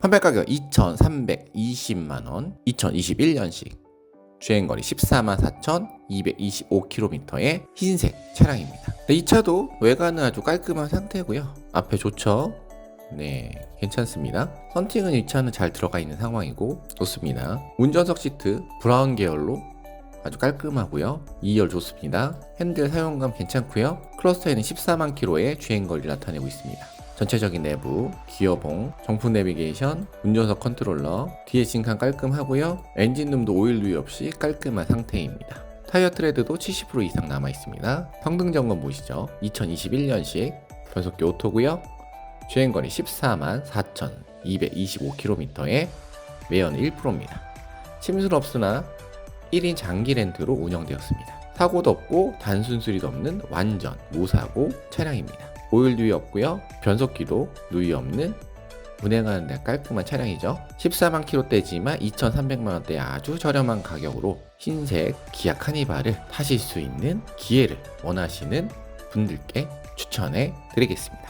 판매 가격 2,320만원, 2021년식, 주행거리 14만 4,225km의 흰색 차량입니다. 네, 이 차도 외관은 아주 깔끔한 상태고요. 앞에 좋죠? 네, 괜찮습니다. 썬팅은 이 차는 잘 들어가 있는 상황이고 좋습니다. 운전석 시트 브라운 계열로 아주 깔끔하고요. 2열 좋습니다. 핸들 사용감 괜찮고요. 클러스터에는 14만 킬로의 주행거리를 나타내고 있습니다. 전체적인 내부, 기어봉, 정품 내비게이션, 운전석 컨트롤러, 뒤에 진칸 깔끔하고요. 엔진룸도 오일 누이 없이 깔끔한 상태입니다. 타이어 트레드도 70% 이상 남아 있습니다. 성능 점검 보시죠. 2021년식 변속기 오토고요. 주행거리 14만 4,225km에 외연 1%입니다. 침술 없으나 1인 장기 렌트로 운영되었습니다. 사고도 없고 단순 수리도 없는 완전 무사고 차량입니다. 오일 누이 없고요. 변속기도 누이 없는 운행하는 데 깔끔한 차량이죠. 14만 킬로대지만 2,300만 원대 아주 저렴한 가격으로 흰색 기아 카니발을 타실 수 있는 기회를 원하시는 분들께 추천해 드리겠습니다.